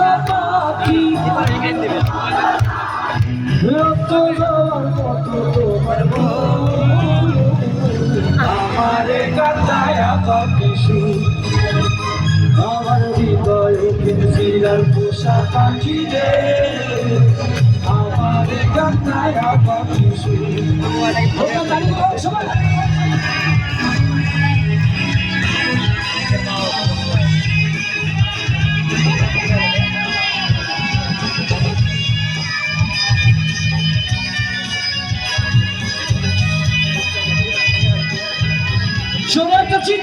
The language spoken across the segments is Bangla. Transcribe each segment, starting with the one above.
পোষা পাখি রক্ত কত তোমার আমারে হৃদয় পিঞ্জিরার পোষা পাখি রে আমার কান্নায়া পাখি সুর। ওটা দাঁড়িয়ে যাও সবাই সবাই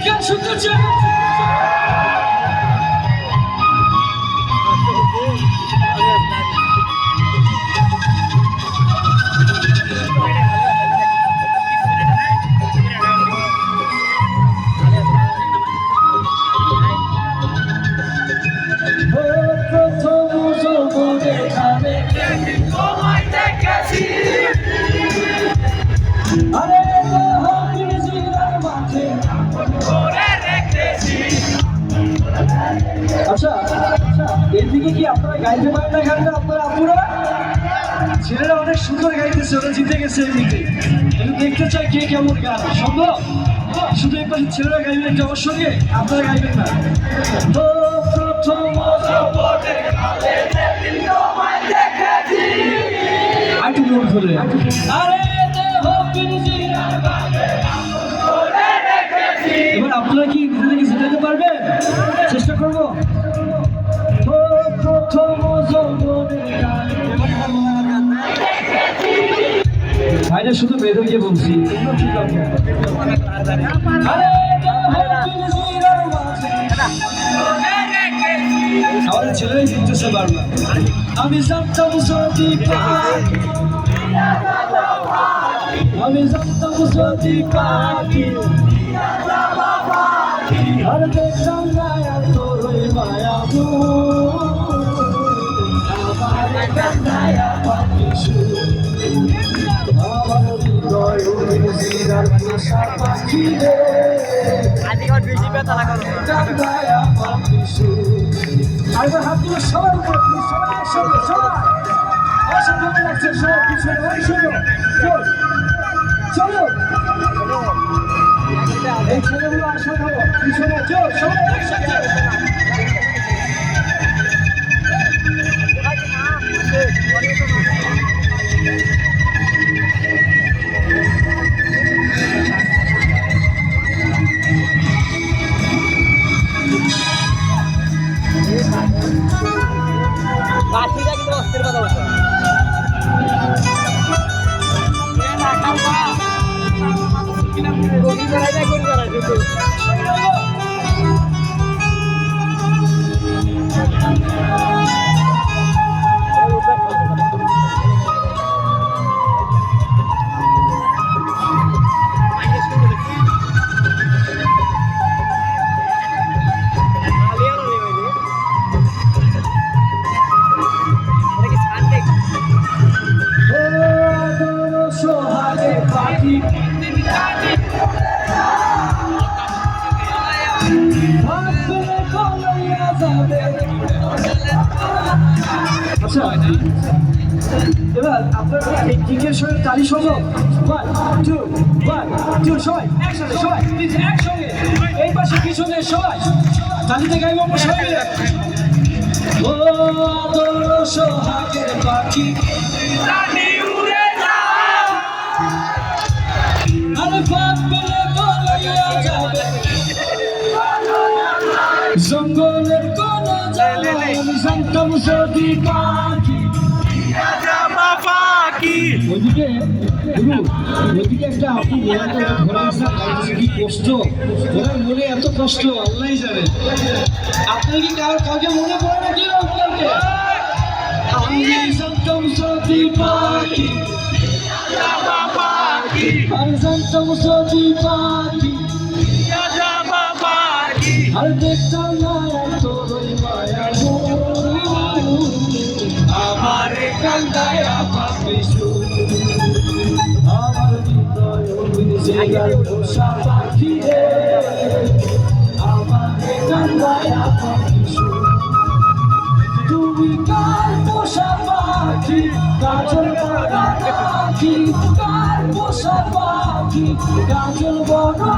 চিৎকার শুনতে ও প্রথম যৌবনে খাবে আচ্ছা এদিকে কি আপনারা গাইতে পারেন না এখানে আপনারা আপুরা ছেলেরা অনেক সুন্দর গাইতেছে, ওরা জিতে গেছে এমনিতে আমি দেখতে চাই কে কেমন গান। সম্ভব? শুধু পাশে ছেলেরা গাইবেন যে আমার সঙ্গে আপনারা গাইবেন না। ও প্রথম আরেকটু জোর করে এবার আপনারা কি নিজেদেরকে জিতাতে পারবেন? করব প্রথম। ভাইরা, শুধু মেয়েদেরকে বলছি আমাদের ছেলেরাই জিততেছে বারবার আমি জানতাম যদি আমি জানতাম যদি পাখি আর দেখতাম সবার উপরে সবাই একসঙ্গে সবাই অসাধারণ লাগছে ওই শোনো চলো এই ছেলেগুলো অসাধারণ পিছনে চল সবাই একসাথে এবার আপনারা এই কিকের সঙ্গে তালি সম্ভব ওয়ান টু ওয়ান টু সবাই একসাথে সবাই একসঙ্গে এই পাশে পিছনে সবাই তালিতে গাইব সবাই ও আদর সোহাগের পাখি জঙ্গলের কোন জানতাম যদি পাখি একটা আপু আসা কি কষ্ট ওরা মনে এত কষ্ট আল্লাহই জানে আপনার কি কারও কাউকে মনে পড়ে না কি আমি জানতাম যদি পাখি আমি জানতাম যদি পাখি আর দেখতাম না তোর ওই মায়া আমার কান্দায় পাখি আমার হৃদয় জায়গার পোষা পাখি রে আমার কান্দায় পাখি তুমি পাখি গাজল বড় পাখি কার পোষা পাখি গাজল বড়